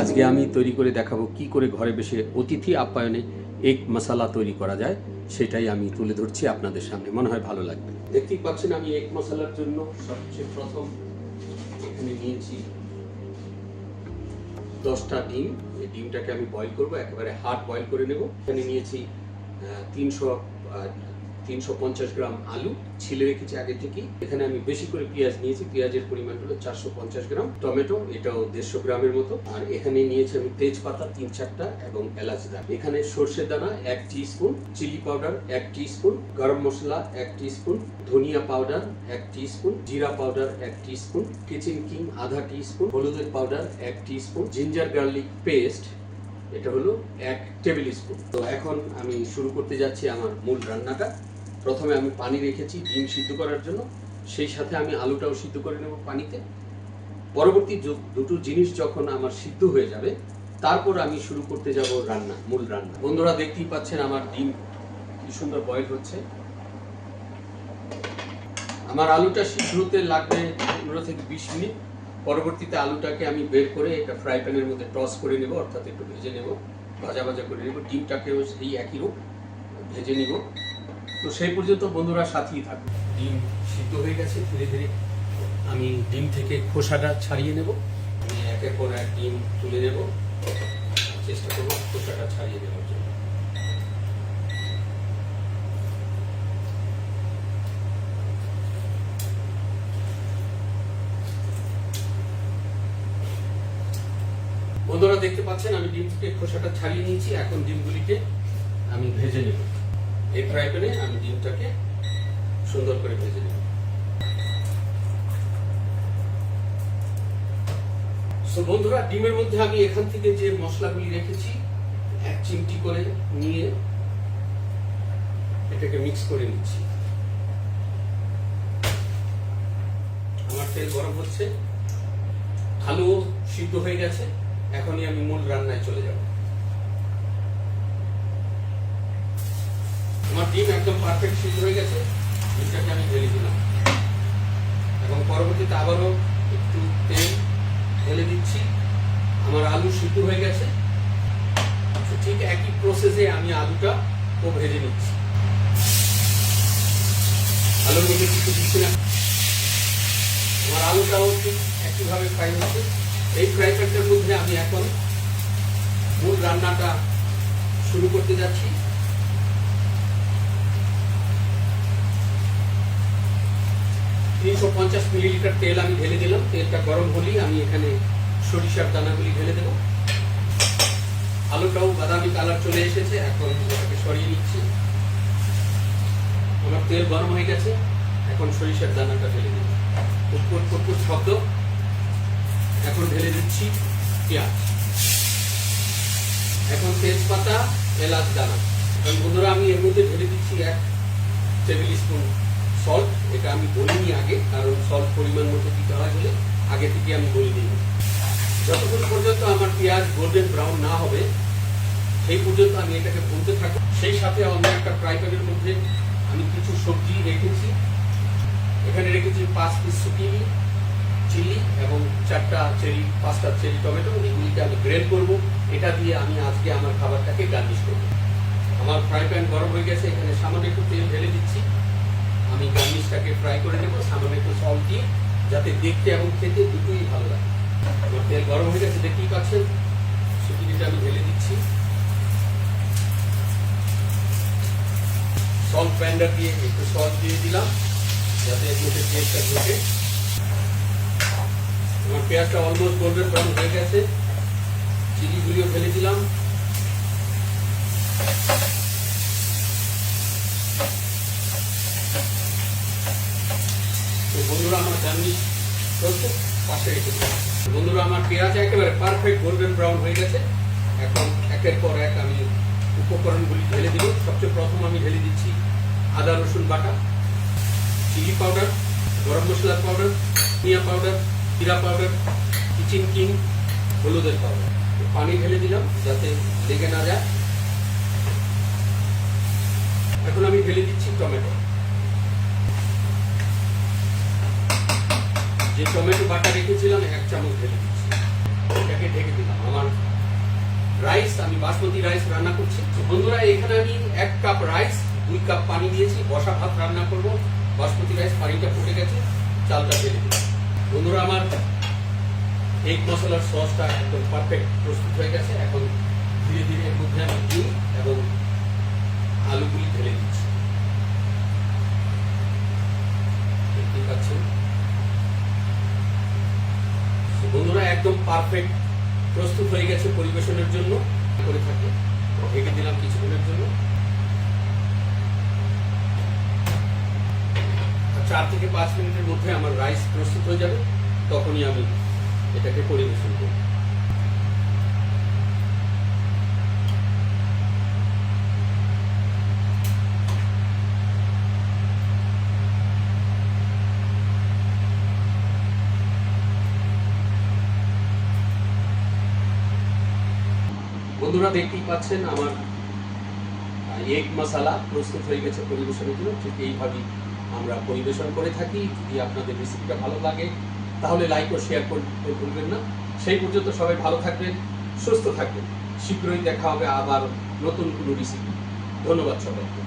আজকে আমি তৈরি করে দেখাবো কি করে ঘরে বসে অতিথি আপ্যায়নে এক মশলা তৈরি করা যায়, সেটাই আমি তুলে ধরছি আপনাদের সামনে। মনে হয় ভালো লাগবে। দেখতেই পাচ্ছেন আমি এক মশলার জন্য সবচেয়ে প্রথম এখানে নিয়েছি দশটা ডিম। এই ডিমটাকে আমি বয়েল করব, একেবারে হার্ড বয়েল করে নেব। এখানে নিয়েছি তিনশো তিনশো পঞ্চাশ গ্রাম আলু ছিলে রেখেছি আগে থেকেই। এখানে আমি বেশি করে পেঁয়াজ নিয়েছি। পেঁয়াজের পরিমাণ হলো চারশো পঞ্চাশ গ্রাম। টমেটো, এটাও দেড়শো গ্রামের মতো। আর এখানে নিয়েছি আমি তেজপাতা তিন চারটা এবং এলাচ দানা। এখানে সর্ষে দানা এক টি স্পুন চিলি পাউডার এক টি স্পুন গরম মশলা এক টি স্পুন ধনিয়া পাউডার এক টি স্পুন জিরা পাউডার এক টি স্পুন কিচেন কিং আধা টি স্পুন হলুদের পাউডার এক টি স্পুন জিঞ্জার গার্লিক পেস্ট, এটা হলো এক টেবিল স্পুন। তো এখন আমি শুরু করতে যাচ্ছি আমার মূল রান্নাটা। প্রথমে আমি পানি রেখেছি, ডিম সিদ্ধ করার জন্য। সেই সাথে আমি আলুটাও সিদ্ধ করে নেব পানিতে। পরবর্তী দুটো জিনিস যখন আমার সিদ্ধ হয়ে যাবে, তারপর আমি শুরু করতে যাব রান্না, মূল রান্না। বন্ধুরা দেখতেই পাচ্ছেন আমার ডিম কি সুন্দর বয়েল হচ্ছে। আমার আলুটা সিদ্ধ হতে লাগবে পনেরো থেকে বিশ মিনিট। পরবর্তীতে আলুটাকে আমি বের করে একটা ফ্রাই প্যানের মধ্যে টস করে নেব, অর্থাৎ একটু ভেজে নেব। ভাজা ভাজা করে নেব। ডিমটাকেও সেই একই রূপ, ভেজে নিব। তো সেই পর্যন্ত বন্ধুরা সাথেই থাকবে ডিম সিদ্ধ হয়ে গেছে, ধীরে ধীরে আমি ডিম থেকে খোসাটা ছাড়িয়ে নেব। আমি একের পর এক ডিম তুলে নেব। চেষ্টা করব খোসাটা ছাড়িয়ে নেওয়ার জন্য। বন্ধুরা দেখতে পাচ্ছেন, আমি ডিম থেকে খোসাটা ছাড়িয়ে নিয়েছি। এখন ডিমগুলিকে আমি ভেজে নেব। এই ফ্রাই প্যানে আমি ডিমটাকে সুন্দর করে ভেজে নেব। সো বন্ধুরা, ডিমের মধ্যে আমি এখান থেকে যে মশলাগুলি রেখেছি, এক চিমটি করে নিয়ে এটাকে মিক্স করে নিচ্ছি। আমার তেল গরম হচ্ছে আলু সিদ্ধ হয়ে গেছে, এখনই আমি মূল রান্নায় চলে যাব। আমার ডিম একদম পারফেক্ট সিদ্ধ হয়ে গেছে ডিমটাকে আমি ঢেলে দিলাম। এবং পরবর্তীতে আবারও একটু তেল ঢেলে দিচ্ছি। আমার আলু সিদ্ধ হয়ে গেছে। ঠিক একই প্রসেসে আমি আলুটা ও ভেজে নিচ্ছি। আলুর মধ্যে কিছু দিচ্ছি না। আমার আলুটাও ঠিক একইভাবে ফ্রাই হচ্ছে। এই ফ্রাই প্যানটার মধ্যে আমি এখন মূল রান্নাটা শুরু করতে যাচ্ছি। তিনশো পঞ্চাশ মিলিলিটার তেল আমি ঢেলে দিলাম। তেলটা গরম হলেই আমি এখানে সরিষার দানাগুলি ঢেলে দেবো। আলুটাও বাদামি কালার চলে এসেছে, এখন ওটাকে সরিয়ে নিচ্ছি। আমার তেল গরম হয়ে গেছে, এখন সরিষার দানাটা ঢেলে দিচ্ছি কুটকুট কুটকুট শব্দ এখন ঢেলে দিচ্ছি পেঁয়াজ। এখন তেজপাতা, এলাচ, দানা। এখন বন্ধুরা, আমি এর মধ্যে ঢেলে দিচ্ছি এক টেবিল স্পুন সল্ট এটা আমি বলিনি আগে, কারণ সল্ট পরিমাণ মতো দিতে হয় বলে আগে থেকে আমি বলে দিই যতক্ষণ পর্যন্ত আমার পেঁয়াজ গোল্ডেন ব্রাউন না হবে, সেই পর্যন্ত আমি এটাকে ভুনতে থাকব। সেই সাথে অন্য একটা ফ্রাই প্যানের মধ্যে আমি কিছু সবজি রেখেছি। এখানে রেখেছি পাঁচ পিস শুকিয়ে চিলি এবং চারটা চেরি পাঁচটা চেরি টমেটো এগুলিকে আমি গ্রেড করব। এটা দিয়ে আমি আজকে আমার খাবারটাকে গার্নিশ করব। আমার ফ্রাই প্যান গরম হয়ে গেছে, এখানে সামান্য একটু তেল ঢেলে দিচ্ছি। আমি গার্নিশটাকে ফ্রাই করে নেব, সামান্য একটু সল্ট দিয়ে, যাতে দেখতে এবং খেতে দুটোই ভালো লাগে। আমার তেল গরম হয়ে গেছে, দেখতেই পাচ্ছেন? শুকিয়েটা আমি ঢেলে দিচ্ছি। সল্ট প্যান্ডার দিয়ে একটু সল্ট দিয়ে দিলাম, যাতে মধ্যে পেঁয়াজটা ঢোকে। আমার পেঁয়াজটা অলমোস্ট গোল্ডেন ব্রাউন হয়ে গেছে। চিলিগুলিও ফেলে দিলাম। তো বন্ধুরা, আমার জার্নি চলছে, পাশে রেখে বন্ধুরা, আমার পেঁয়াজ একেবারে পারফেক্ট গোল্ডেন ব্রাউন হয়ে গেছে। এখন একের পর এক আমি উপকরণগুলি ঢেলে দিব। সবচেয়ে প্রথম আমি ঢেলে দিচ্ছি আদা, রসুন বাটা চিলি পাউডার গরম মশলার পাউডার ধনিয়া পাউডার জিরা পাউডার কিচেন কিং হলুদের পাউডার পানি ঢেলে দিলাম, যাতে লেগে না যায়। এখন আমি ঢেলে দিচ্ছি টমেটো। টমেটো বাটা রেখেছিলাম, এক চামচ ঢেলে এটাকে ঢেকে দিলাম। আমার রাইস আমি বাসমতি রাইস রান্না করছি। বন্ধুরা, এখানে আমি এক কাপ রাইস দুই কাপ পানি দিয়েছি। বসা ভাত রান্না করব। বাসমতি রাইস পানিটা ফুটে গেছে। চালটা ফেলে দিই বন্ধুরা, আমার এগ মশলার সসটা একদম পারফেক্ট প্রস্তুত হয়ে গেছে। এখন ধীরে ধীরে এর মধ্যে আমি ডিম এবং আলুগুলি ঢেলে দিচ্ছি। দেখতেই পাচ্ছেন? একদম পারফেক্ট প্রস্তুত হয়ে গেছে পরিবেশনের জন্য। করে থাকি। ঢেকে দিলাম কিছুক্ষণের জন্য। চার থেকে পাঁচ মিনিটের মধ্যে আমার রাইস প্রস্তুত হয়ে যাবে, তখনই আমি এটাকে পরিবেশন করব। বন্ধুরা দেখতেই পাচ্ছেন আমার এগ মশালা প্রস্তুত হয়ে গেছে পরিবেশনের জন্য। ঠিক এইভাবেই আমরা পরিবেশন করে থাকি। যদি আপনাদের রেসিপিটা ভালো লাগে, তাহলে লাইক ও শেয়ার করতে ভুলবেন না। সেই পর্যন্ত সবাই ভালো থাকবেন, সুস্থ থাকবেন। শীঘ্রই দেখা হবে আবার নতুন কোনো রেসিপি ধন্যবাদ সবাইকে।